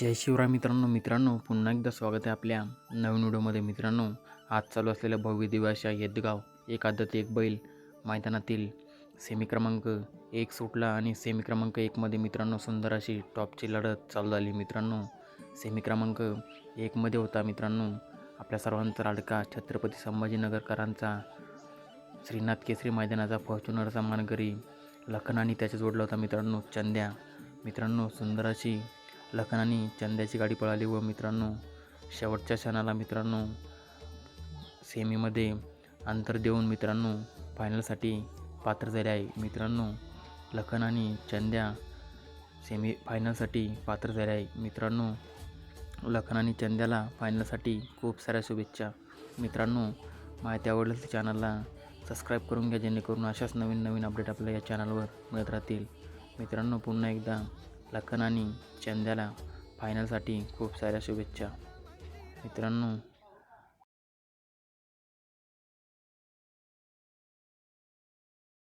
जय शिवराय मित्रांनो मित्रांनो पुन्हा एकदा स्वागत आहे आपल्या नवीन व्हिडिओमध्ये. मित्रांनो आज चालू असलेल्या भव्य दिवाशा येदगाव एक आदत एक बैल मैदानातील सेमी क्रमांक एक सुटला आणि सेमी क्रमांक एकमध्ये मित्रांनो सुंदर अशी टॉपची लढत चालू झाली. मित्रांनो सेमी क्रमांक एकमध्ये होता मित्रांनो आपल्या सर्वांचा लाडका छत्रपती संभाजीनगरकरांचा श्रीनाथ केसरी मैदानाचा फॉर्च्युनरचा मानकरी लखन आणि त्याच्या जोडला होता मित्रांनो चंद्या. मित्रांनो सुंदर अशी लखनानी चंद्याची गाडी पळाली व मित्रांनो शेवटच्या क्षणाला मित्रांनो सेमीमध्ये अंतर देऊन मित्रांनो फायनलसाठी पात्र झाले आहे. मित्रांनो लखन आणि चंद्या सेमी फायनलसाठी पात्र झाले आहे. मित्रांनो लखन आणि चंद्याला फायनलसाठी खूप साऱ्या शुभेच्छा. मित्रांनो माहिती आवडल्यास चॅनलला सबस्क्राईब करून घ्या जेणेकरून अशाच नवीन नवीन अपडेट आपल्या या चॅनलवर मिळत राहतील. मित्रांनो पुन्हा एकदा लखन आणि चंद्याला फायनलसाठी खूप साऱ्या शुभेच्छा. मित्रांनो